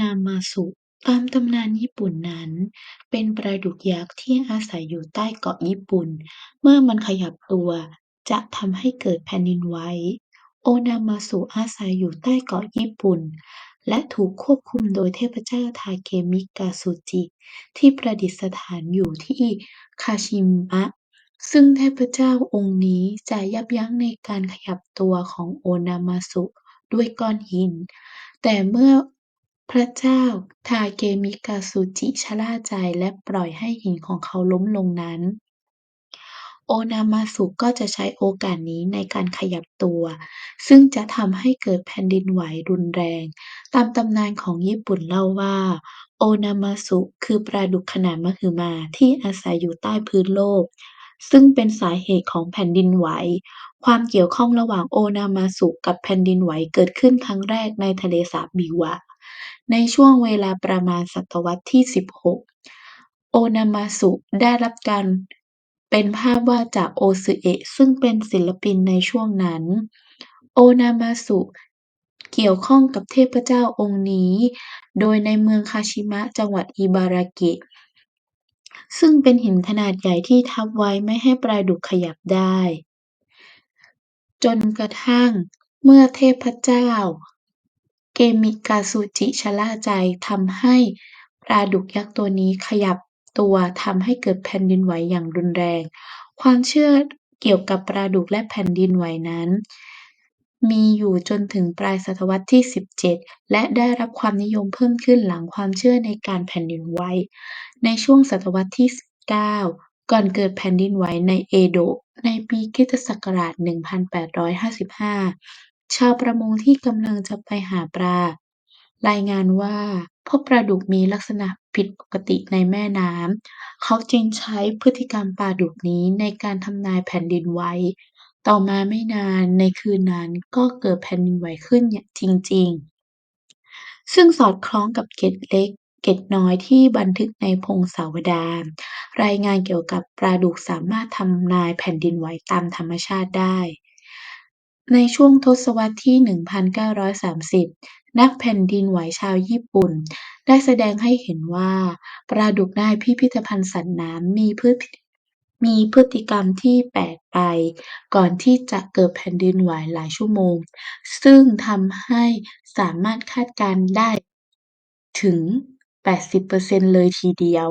นามาสุ ตามตำนานญี่ปุ่นนั้น เป็นปลาดุกยักษ์ที่อาศัยอยู่ใต้เกาะญี่ปุ่น เมื่อมันขยับตัวจะทำให้เกิดแผ่นดินไหว โอนามาสุอาศัยอยู่ใต้เกาะญี่ปุ่น และถูกควบคุมโดยเทพเจ้าทาเคมิกาซุจิ ที่ประดิษฐานอยู่ที่คาชิมะ ซึ่งเทพเจ้าองค์นี้จะยับยั้งในการขยับตัวของโอนามาสุด้วยก้อนหิน แต่เมื่อ พระเจ้าทาเคมิกาซุจิชะล่าใจและปล่อยให้หินของเขาล้มลงนั้น โอนามาสุก็จะใช้โอกาสนี้ในการขยับตัว ซึ่งจะทำให้เกิดแผ่นดินไหวรุนแรง ตามตำนานของญี่ปุ่นเล่าว่า โอนามาสุคือปลาดุกขนาดมหึมาที่อาศัยอยู่ใต้พื้นโลก ซึ่งเป็นสาเหตุของแผ่นดินไหวความเกี่ยวข้องระหว่างโอนามาสุกับแผ่นดินไหวเกิดขึ้นครั้งแรกในทะเลสาบบิวะ ในช่วงเวลาประมาณศตวรรษที่ 16 โอนามาสุได้รับการเป็นภาพวาดจากโอซึเอะซึ่งเป็นศิลปินในช่วงนั้น โอนามาสุเกี่ยวข้องกับเทพเจ้าองค์นี้ โดยในเมืองคาชิมะ จังหวัดอิบารากิ ซึ่งเป็นหินขนาดใหญ่ที่ทับไว้ไม่ให้ปลาดุกขยับได้ จนกระทั่งเมื่อเทพเจ้า เกมิกาซุจิชะล่าใจทำให้ปลาดุกยักษ์ตัวนี้ขยับตัวทำให้เกิดแผ่นดินไหวอย่างรุนแรง ความเชื่อเกี่ยวกับปลาดุกและแผ่นดินไหวนั้น มีอยู่จนถึงปลายศตวรรษที่ 17 และได้รับความนิยมเพิ่มขึ้นหลังความเชื่อในการแผ่นดินไหวในช่วงศตวรรษที่ 19 ก่อนเกิดแผ่นดินไหวในเอโดะในปีคริสตศักราช 1855 ชาวประมงที่กำลังจะไปหาปลารายงานว่าพบปลาดุกมีลักษณะผิดปกติในแม่น้ำ เขาจึงใช้พฤติกรรมปลาดุกนี้ในการทำนายแผ่นดินไหว ต่อมาไม่นานในคืนนั้นก็เกิดแผ่นดินไหวขึ้นจริง ๆ ซึ่งสอดคล้องกับเกร็ดเล็กเกร็ดน้อยที่บันทึกในพงศาวดาร รายงานเกี่ยวกับปลาดุกสามารถทำนายแผ่นดินไหวตามธรรมชาติได้ ในช่วงทศวรรษที่ 1930 นักแผ่นดินไหวชาวญี่ปุ่น ได้แสดงให้เห็นว่า ปลาดุกในพิพิธภัณฑ์สัตว์น้ำมีพฤติมีพฤติกรรมที่แปลกไป ก่อนที่จะเกิดแผ่นดินไหวหลายชั่วโมง ซึ่งทำให้สามารถคาดการณ์ได้ถึง 80%เลยทีเดียว